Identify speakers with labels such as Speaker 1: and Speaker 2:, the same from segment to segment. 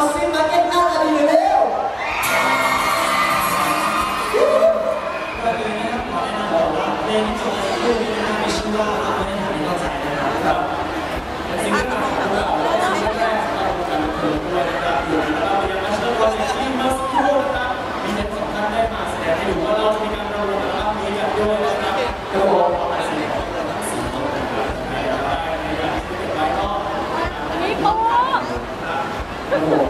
Speaker 1: เอาซิมมาเก็ตหน้าตาดีเร็
Speaker 2: วก็คืวับขอแนะนบอกว่าเพลงนจบจม่ใช่ว่าเราไม่ได้ทำให้เใจนะครับเป็นซิงเกิเราเป็งกิรกของเรการเปิดตัวน
Speaker 1: อย่ในเรานคอที่มาสเตอร์นมีทั้สองท่านได้มาแสดงให้ดูว่าเรามีการรวมอัลบั้มีกันด้วยนะค
Speaker 3: รับกระบอกอาไปสดมีตัว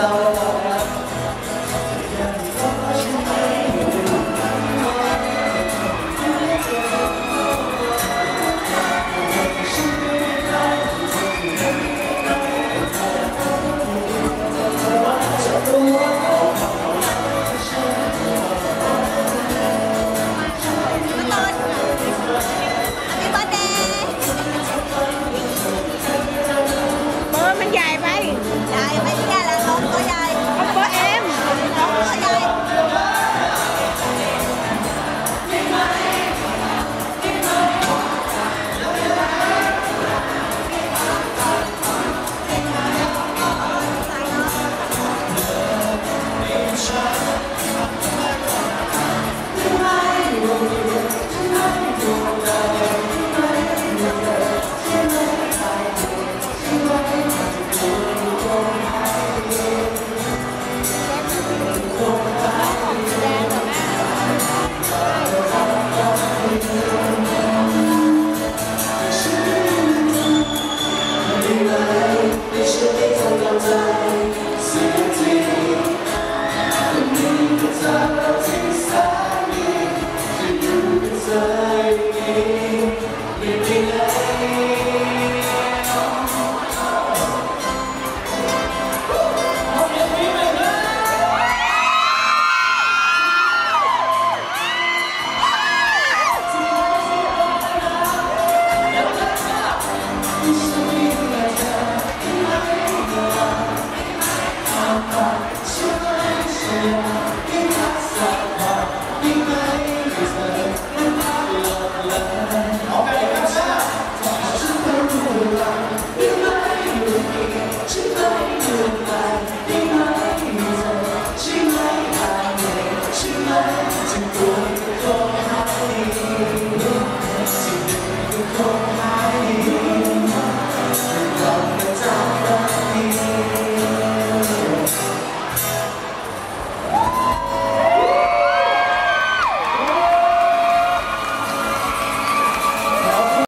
Speaker 1: 나오는